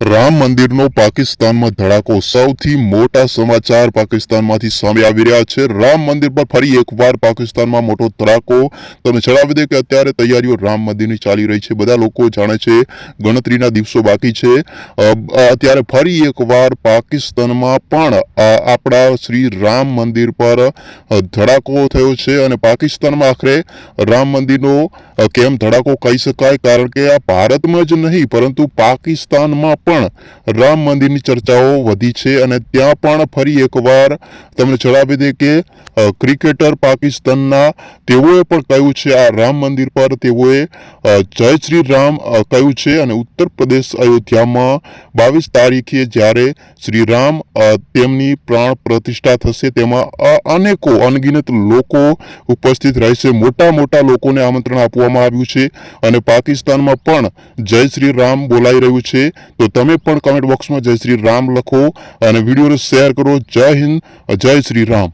રામ મંદિરનો પાકિસ્તાનમાં ધડાકો. સૌથી મોટા સમાચાર પાકિસ્તાનમાંથી સામે આવી રહ્યા છે. રામ મંદિર પર ફરી એકવાર પાકિસ્તાનમાં મોટો ધડાકો. તમે જણાવી દે કે અત્યારે તૈયારીઓ રામ મંદિરની ચાલી રહી છે. બધા લોકો જાણે છે ગણતરીના દિવસો બાકી છે. અત્યારે ફરી એકવાર પાકિસ્તાનમાં પણ આપણા શ્રી રામ મંદિર પર ધડાકો થયો છે અને પાકિસ્તાનમાં આખરે રામ મંદિરનો કેમ ધડાકો કહી શકાય? કારણ કે આ ભારતમાં જ નહીં, પરંતુ પાકિસ્તાનમાં પણ રામ મંદિરની ચર્ચાઓ વધી છે અને ત્યાં પણ ફરી એકવાર તમને જણાવી દે કે ક્રિકેટર પાકિસ્તાનના તેઓએ પણ કહ્યું છે, આ રામ મંદિર પર તેઓએ જય શ્રી રામ કહ્યું છે અને ઉત્તર પ્રદેશ અયોધ્યામાં બાવીસ તારીખે જ્યારે શ્રી રામ તેમની પ્રાણ પ્રતિષ્ઠા થશે તેમાં અનેકો અનગિનત લોકો ઉપસ્થિત રહેશે. મોટા મોટા લોકોને આમંત્રણ આપવામાં આવ્યું છે અને પાકિસ્તાનમાં પણ જય શ્રી રામ બોલાઈ રહ્યું છે. તો તમે પણ કમેન્ટ બોક્સમાં જય શ્રી રામ લખો અને વિડીયોને શેર કરો. જય હિન્દ, જય શ્રી રામ.